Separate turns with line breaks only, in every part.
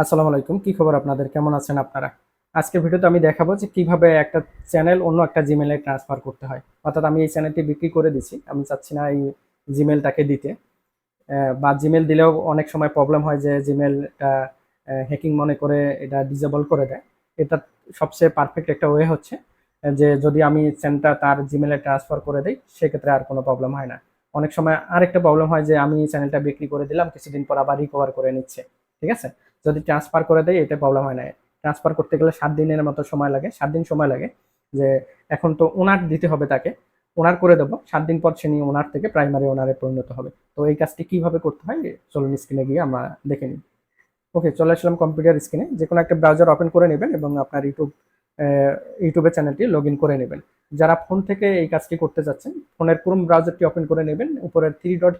আসসালামু আলাইকুম, কি খবর আপনাদের? কেমন আছেন আপনারা? আজকের ভিডিওতে আমি দেখাবো যে কীভাবে একটা চ্যানেল অন্য একটা জিমেলে ট্রান্সফার করতে হয়। অর্থাৎ আমি এই চ্যানেলটি বিক্রি করে দিছি, আমি চাচ্ছি না এই জিমেলটাকে দিতে। বা জিমেল দিলেও অনেক সময় প্রবলেম হয় যে জিমেলটা হ্যাকিং মনে করে এটা ডিজেবল করে দেয়। এটা সবচেয়ে পারফেক্ট একটা ওয়ে হচ্ছে, যে যদি আমি চ্যানেলটা তার জিমেলে ট্রান্সফার করে দিই, সেক্ষেত্রে আর কোনো প্রবলেম হয় না। অনেক সময় আরেকটা প্রবলেম হয় যে আমি চ্যানেলটা বিক্রি করে দিলাম, কিছুদিন পর আবার রিকভার করে নিচ্ছে, ঠিক আছে? যদি ট্রান্সফার করে দেয় এটা প্রবলেম হয় না। ট্রান্সফার করতে গেলে সাত দিনের মতো সময় লাগে, সাত দিন সময় লাগে যে এখন তো ওনার দিতে হবে তাকে ওনার করে দেবো। সাত দিন পর সে নিয়ে ওনার থেকে প্রাইমারি ওনারে পরিণত হবে। তো এই কাজটি কীভাবে করতে হয়, চলুন স্ক্রিনে গিয়ে আমরা দেখে নিই। ওকে চলে আসলাম কম্পিউটার স্ক্রিনে যে কোনো একটা ব্রাউজার ওপেন করে নেবেন এবং আপনার ইউটিউব ইউটিউবের চ্যানেলটি লগ করে নেবেন। যারা ফোন থেকে এই কাজটি করতে যাচ্ছেন ফোনের ক্রোম ব্রাউজারটি ওপেন করে নেবেন। উপরের থ্রি ডট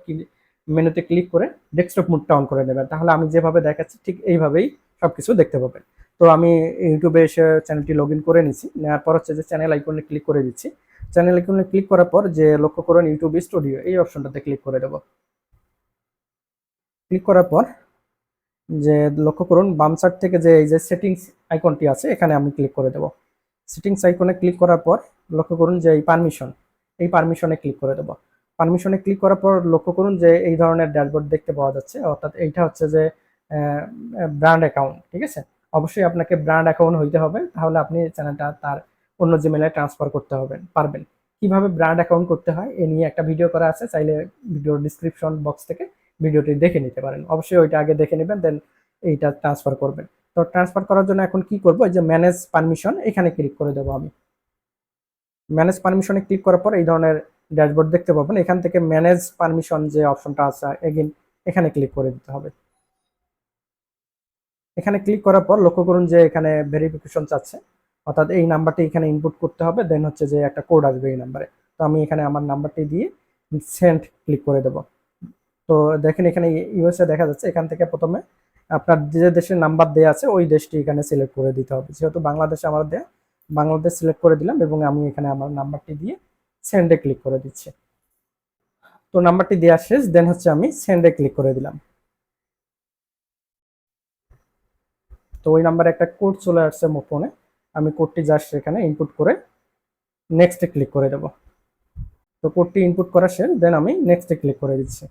মেনুতে ক্লিক করে ডেস্কটপ মুডটা অন করে নেবেন। তাহলে আমি যেভাবে দেখাচ্ছি, ঠিক এইভাবেই সবকিছু দেখতে পাবেন। তো আমি ইউটিউবে এসে চ্যানেলটি লগ করে নিছি নেওয়ার পর হচ্ছে যে চ্যানেল আইকনে ক্লিক করে দিচ্ছি। চ্যানেল আইকনে ক্লিক করার পর যে লক্ষ্য করুন ইউটিউব স্টুডিও এই অপশনটাতে ক্লিক করে দেব। ক্লিক করার পর যে লক্ষ্য করুন, বাম সাইড থেকে যে এই যে সেটিংস আইকনটি আছে, এখানে আমি ক্লিক করে দেব। সেটিংস আইকনে ক্লিক করার পর লক্ষ্য করুন যে এই পারমিশন এই পারমিশনে ক্লিক করে দেব। পারমিশনে ক্লিক করার পর লক্ষ্য করুন যে এই ধরনের ড্যাশবোর্ড দেখতে পাওয়া যাচ্ছে। অর্থাৎ এইটা হচ্ছে যে ব্র্যান্ড অ্যাকাউন্ট ঠিক আছে? অবশ্যই আপনাকে ব্র্যান্ড অ্যাকাউন্ট হইতে হবে। তাহলে আপনি চ্যানেলটা তার অন্য জিমেলে ট্রান্সফার করতে হবেন, পারবেন। কীভাবে ব্র্যান্ড অ্যাকাউন্ট করতে হয়, এ নিয়ে একটা ভিডিও করা আছে। চাইলে ভিডিওর ডিসক্রিপশন বক্স থেকে ভিডিওটি দেখে নিতে পারেন। অবশ্যই ওইটা আগে দেখে নেবেন দেন এইটা ট্রান্সফার করবেন। তো ট্রান্সফার করার জন্য এখন কি করব? যে ম্যানেজ পারমিশন এখানে ক্লিক করে দেবো আমি। ম্যানেজ পারমিশনে ক্লিক করার পর এই ধরনের ড্যাশবোর্ড দেখতে পাবেন। এখান থেকে ম্যানেজ পারমিশন যে অপশনটা আছে, এগেন, এখানে ক্লিক করে দিতে হবে। এখানে ক্লিক করার পর লক্ষ্য করুন যে এখানে ভেরিফিকেশন চাচ্ছে। অর্থাৎ এই নাম্বারটি এখানে ইনপুট করতে হবে দেন হচ্ছে যে একটা কোড আসবে এই নাম্বারে। তো আমি এখানে আমার নাম্বারটি দিয়ে সেন্ড ক্লিক করে দেব। তো দেখেন এখানে ইউএসএ দেখা যাচ্ছে, এখান থেকে প্রথমে আপনার যে দেশের নাম্বার দেওয়া আছে, ওই দেশটি এখানে সিলেক্ট করে দিতে হবে। যেহেতু বাংলাদেশে আমার দেয়া, বাংলাদেশ সিলেক্ট করে দিলাম এবং আমি এখানে আমার নাম্বারটি দিয়ে সেন্ডে ক্লিক করে দিচ্ছি। তো নাম্বারটি দেওয়া শেষ দেন হচ্ছে আমি সেন্ডে ক্লিক করে দিলাম। তো ওই নাম্বারে একটা কোড চলে আসছে ফোনে আমি কোডটি জাস্ট এখানে ইনপুট করে নেক্সটে ক্লিক করে দেব। তো কোডটি ইনপুট করা শেষ দেন আমি নেক্সটে ক্লিক করে দিচ্ছি।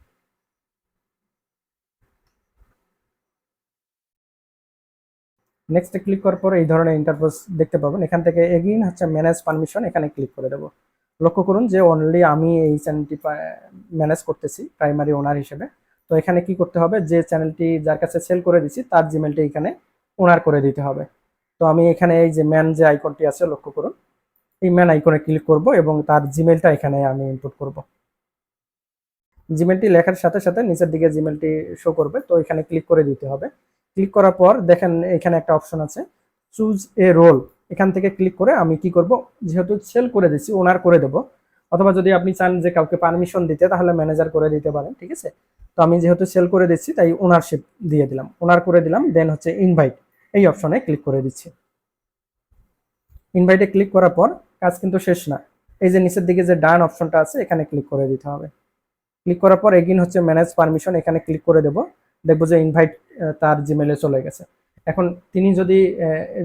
নেক্সটে ক্লিক করার পর এই ধরনের ইন্টারফেস দেখতে পাবেন। এখান থেকে এগেইন হচ্ছে ম্যানেজ পারমিশন এখানে ক্লিক করে দেবো। লক্ষ্য করুন যে অনলি আমি এই চ্যানেলটি ম্যানেজ করতেছি প্রাইমারি ওনার হিসেবে। তো এখানে কি করতে হবে? যে চ্যানেলটি যার কাছে সেল করে দিচ্ছি তার জিমেলটি এখানে ওনার করে দিতে হবে। তো আমি এখানে এই যে ম্যান যে আইকনটি আছে, লক্ষ্য করুন। এই ম্যান আইকনে ক্লিক করব এবং তার জিমেলটা এখানে আমি ইনপুট করব। জিমেলটি লেখার সাথে সাথে নিচের দিকে জিমেলটি শো করবে, তো এখানে ক্লিক করে দিতে হবে। ক্লিক করার পর দেখেন এখানে একটা অপশন আছে চুজ এ রোল এখান থেকে ক্লিক করে আমি কি করব? যেহেতু সেল করে দিচ্ছি ওনার করে দেব। অথবা যদি আপনি চান যে কাউকে পারমিশন দিতে, তাহলে ম্যানেজার করে দিতে পারেন, ঠিক আছে? তো আমি যেহেতু সেল করে দিচ্ছি তাই ওনারশিপ দিয়ে দিলাম। ওনার করে দিলাম দেন হচ্ছে ইনভাইট এই অপশনে ক্লিক করে দিচ্ছি। ইনভাইটে ক্লিক করার পর কাজ কিন্তু শেষ না। এই যে নিচের দিকে যে ডান অপশনটা আছে, এখানে ক্লিক করে দিতে হবে। ক্লিক করার পর এগিন হচ্ছে ম্যানেজ পারমিশন এখানে ক্লিক করে দেব। দেখব যে ইনভাইট তার জিমেলে চলে গেছে। এখন তিনি যদি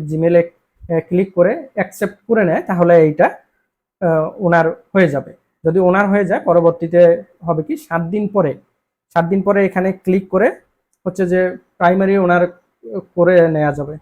জিমেলে ক্লিক করে অ্যাকসেপ্ট করে নেয়, তাহলে এইটা ওনার হয়ে যাবে। যদি ওনার হয়ে যায়, পরবর্তীতে হবে কি, সাত দিন পরে, সাত দিন পরে এখানে ক্লিক করে হচ্ছে যে প্রাইমারি ওনার করে নেওয়া যাবে।